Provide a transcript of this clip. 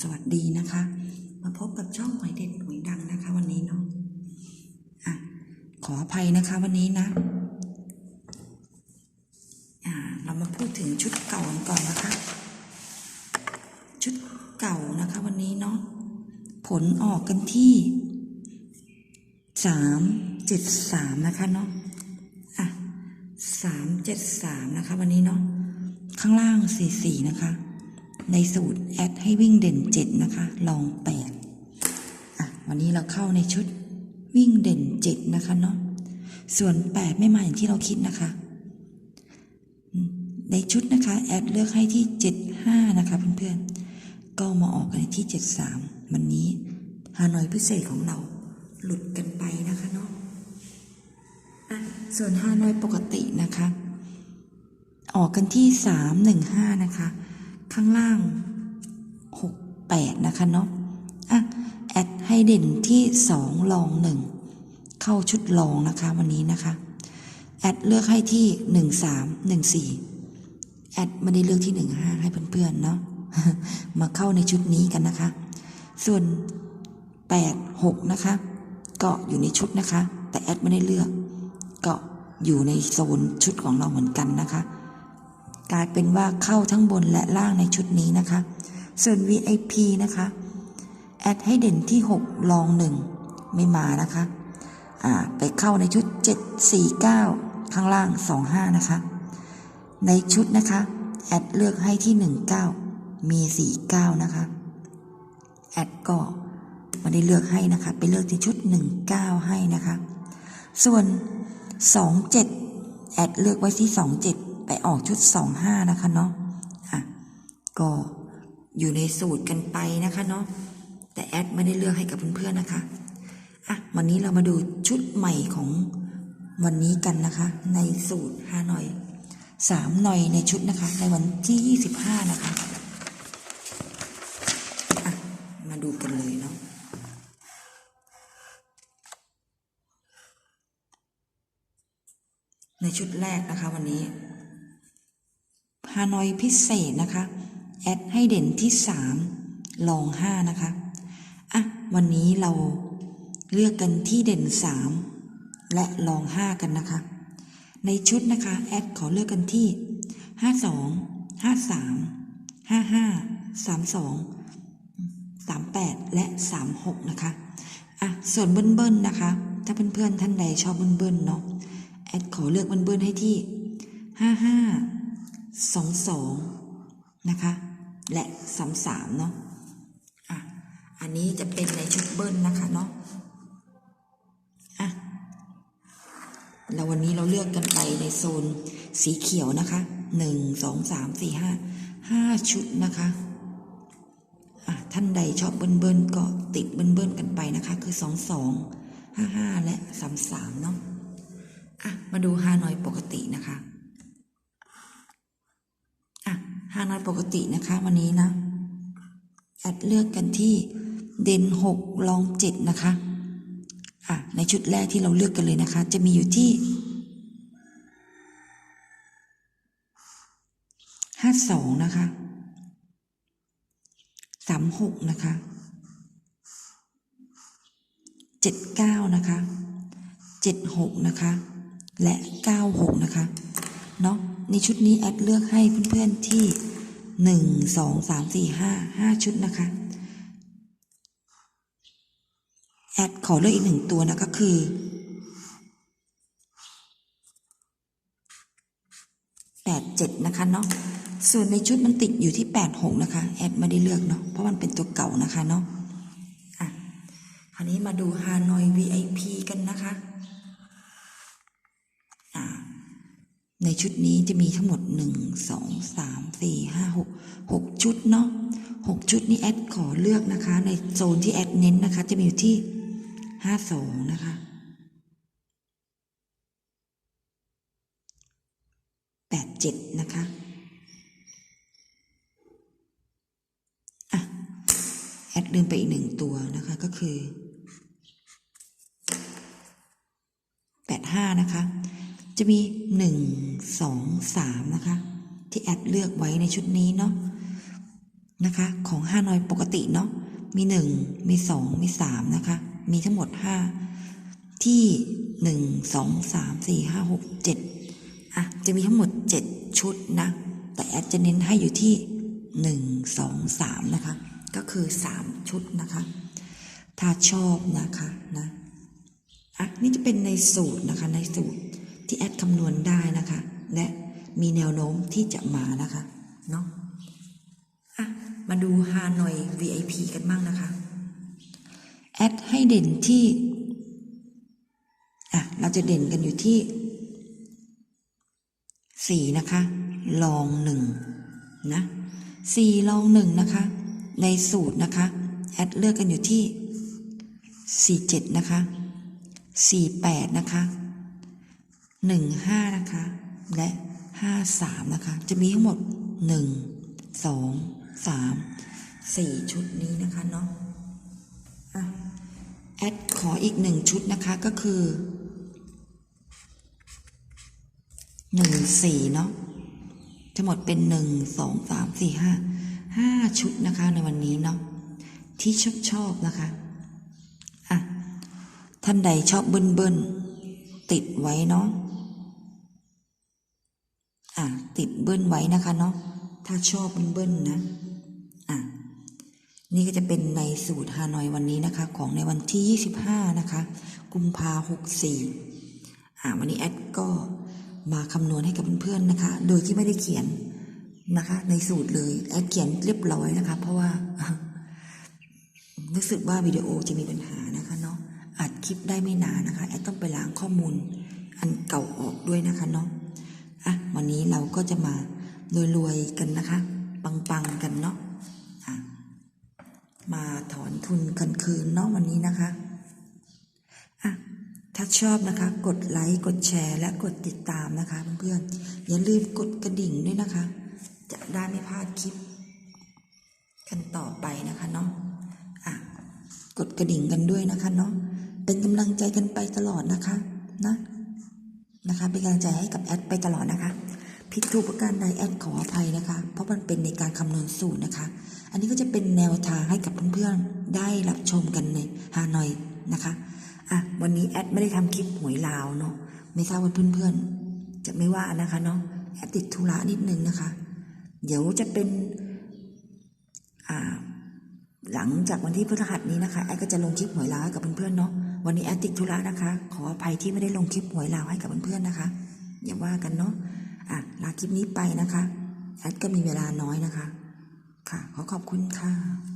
สวัสดีนะคะ มาพบกับช่องหวยเด็ดหวยดังนะคะ วันนี้เนาะอะขออภัยนะคะวันนี้นะอ่าเรามาพูดถึงชุดเก่ากันก่อนนะคะ ชุดเก่านะคะ วันนี้เนาะผลออกกันที่สามเจ็ดสามนะคะเนาะอะสามเจ็ดสามนะคะ วันนี้เนาะข้างล่างสี่สี่นะคะ ในสูตรแอดให้วิ่งเด่นเจ็ดนะคะ ลองแปดอะวันนี้เราเข้าในชุดวิ่งเด่นเจ็ดนะคะเนาะส่วนแปดไม่มาอย่างที่เราคิดนะคะ ในชุดนะคะ แอดเลือกให้ที่เจ็ดห้านะคะเพื่อนๆ ก็มาออกกันที่เจ็ดสามวันนี้ฮานอยพิเศษของเราหลุดกันไปนะคะเนาะอะส่วนฮานอยปกตินะคะ ออกกันที่สามหนึ่งห้านะคะ ข้างล่างหกแปดนะคะเนาะอะแอดให้เด่นที่สองลองหนึ่งเข้าชุดลองนะคะวันนี้นะคะ แอดเลือกให้ที่หนึ่งสามหนึ่งสี่แอดไม่ได้เลือกที่หนึ่งห้าให้เพื่อนๆเนาะมาเข้าในชุดนี้กันนะคะ ส่วนแปดหกนะคะก็อยู่ในชุดนะคะ แต่แอดไม่ได้เลือกก็อยู่ในโซนชุดของเราเหมือนกันนะคะ กลายเป็นว่าเข้าทั้งบนและล่างในชุดนี้นะคะ ส่วน VIP นะคะ แอดให้เด่นที่ 6 ลองหนึ่งไม่มานะคะอ่าไปเข้าในชุด 749 ข้างล่าง 25 นะคะ ในชุดนะคะ แอดเลือกให้ที่ 19 มี 49 นะคะ แอดก็ไม่ได้เลือกให้นะคะ ไปเลือกที่ชุด 19 ให้นะคะ ส่วน 27 แอดเลือกไว้ที่ 27 ไปออกชุด25นะคะเนาะอะก็อยู่ในสูตรกันไปนะคะเนาะแต่แอดไม่ได้เลือกให้กับเพื่อนๆนะคะอะวันนี้เรามาดูชุดใหม่ของวันนี้กันนะคะ ในสูตรฮานอยสามหน่อยในชุดนะคะ ในวันที่25นะคะอะมาดูกันเลยเนาะในชุดแรกนะคะวันนี้านอยพิเศษนะคะแอดให้เด่นที่สามลองห้านะคะอะวันนี้เราเลือกกันที่เด่นสามและลองห้ากันนะคะ ในชุดนะคะแอดขอเลือกกันที่ห้าสองห้าสามห้าห้าสามสองสามแปดและสามหกนะคะอะส่วนเบิ้ลๆนะคะ ถ้าเพื่อนๆท่านใดชอบเบิ้ลๆเนาะแอดขอเลือกเบิ้ลๆให้ที่ห้าห้า สองสองนะคะ และสามสามเนาะอะอันนี้จะเป็นในชุดเบิ้ลนะคะเนาะอะแล้ววันนี้เราเลือกกันไปในโซนสีเขียวนะคะหนึ่งสองสามสี่ห้าห้าชุดนะคะอะท่านใดชอบเบิ้ลเบิ้ลก็ติดเบิ้ลเบิ้ลกันไปนะคะ คือสองสองห้าห้าและสามสามเนาะอะมาดูฮานอยปกตินะคะ อะฮานอยปกตินะคะ วันนี้นะแอดเลือกกันที่เด่นหกลองเจ็ดนะคะอะในชุดแรกที่เราเลือกกันเลยนะคะ จะมีอยู่ที่ห้าสองนะคะสามหกนะคะเจ็ดเก้านะคะเจ็ดหกนะคะ และเก้าหกนะคะ เนาะในชุดนี้แอดเลือกให้เพื่อนๆที่หนึ่งสองสามสี่ห้าห้าชุดนะคะแอดขอเลือกอีกหนึ่งตัวนะก็คือ แปดเจ็ดนะคะเนาะส่วนในชุดมันติดอยู่ที่แปดหกนะคะ แอดไม่ได้เลือกเนาะเพราะมันเป็นตัวเก่านะคะเนาะอะคราวนี้มาดูฮานอย VIP กันนะคะ อ่า ในชุดนี้จะมีทั้งหมดหนึ่งสองสามสี่ห้าหกหกชุดเนาะหกชุดนี้แอดขอเลือกนะคะ ในโซนที่แอดเน้นนะคะ จะมีอยู่ที่ห้าสองนะคะแปดเจ็ดนะคะอะแอดลืมไปอีกหนึ่งตัวนะคะก็คือแปดห้านะคะ จะมีหนึ่งสองสามนะคะ ที่แอดเลือกไว้ในชุดนี้เนาะนะคะ ของฮานอยปกติเนาะมีหนึ่งมีสองมีสามนะคะ มีทั้งหมดห้าที่หนึ่งสองสามสี่ห้าหกเจ็ดอะจะมีทั้งหมดเจ็ดชุดนะ แต่แอดจะเน้นให้อยู่ที่หนึ่งสองสามนะคะ ก็คือสามชุดนะคะ ถ้าชอบนะคะนะอะนี่จะเป็นในสูตรนะคะในสูตร ที่แอดคำนวณได้นะคะ และมีแนวโน้มที่จะมานะคะเนาะอะมาดูฮานอย VIP กันบ้างนะคะ แอดให้เด่นที่อะเราจะเด่นกันอยู่ที่สี่นะคะลองหนึ่งนะสี่ลองหนึ่งนะคะ ในสูตรนะคะ แอดเลือกกันอยู่ที่สี่เจ็ดนะคะสี่แปดนะคะ หนึ่งห้านะคะ และห้าสามนะคะ จะมีทั้งหมดหนึ่งสองสามสี่ชุดนี้นะคะเนาะอะแอดขออีกหนึ่งชุดนะคะก็คือหนึ่งสี่เนาะทั้งหมดเป็นหนึ่งสองสามสี่ห้าห้าชุดนะคะในวันนี้เนาะที่ชอบชอบนะคะอะท่านใดชอบเบิ้ลเบิ้ล ติดไว้เนาะอะติดเบิ้ลไว้นะคะเนาะถ้าชอบเบิ้ลเบิ้ลนะอะนี่ก็จะเป็นในสูตรฮานอยวันนี้นะคะ ของในวันที่ 25 นะคะ กุมภาหกสี่อะวันนี้แอดก็มาคำนวณให้กับเพื่อนๆนะคะ โดยที่ไม่ได้เขียนนะคะ ในสูตรเลยแอดเขียนเรียบร้อยนะคะ เพราะว่า รู้สึกว่าวิดีโอจะมีปัญหา ลิปได้ไม่นานนะคะแอดต้องไปล้างข้อมูลอันเก่าออกด้วยนะคะเนาะอะวันนี้เราก็จะมารวยๆกันนะคะ ปังๆกันเนาะอะมาถอนทุนกันคืนเนาะวันนี้นะคะอะถ้าชอบนะคะ กดไลค์กดแชร์และกดติดตามนะคะเพื่อนๆอย่าลืมกดกระดิ่งด้วยนะคะ จะได้ไม่พลาดคลิป กันต่อไปนะคะเนาะอะกดกระดิ่งกันด้วยนะคะเนาะ เป็นกำลังใจกันไปตลอดนะคะนะนะคะ เป็นกำลังใจให้กับแอดไปตลอดนะคะผิดถูกประการใดแอดขออภัยนะคะ เพราะมันเป็นในการคำนวณสูตรนะคะ อันนี้ก็จะเป็นแนวทางให้กับเพื่อนๆได้รับชมกันในฮานอยนะคะอะวันนี้แอดไม่ได้ทำคลิปหวยลาวเนาะไม่ทราบว่าเพื่อนๆ จะไม่ว่านะคะเนาะแอดติดธุระนิดนึงนะคะ เดี๋ยวจะเป็นอ่า หลังจากวันที่พฤหัสนี้นะคะแอดก็จะลงคลิปหวยลาวให้กับเพื่อนๆเนาะวันนี้แอดติดธุระนะคะ ขออภัยที่ไม่ได้ลงคลิปหวยลาวให้กับเพื่อนๆนะคะ อย่าว่ากันเนาะอะลาคลิปนี้ไปนะคะแอดก็มีเวลาน้อยนะคะ ค่ะ ขอขอบคุณค่ะ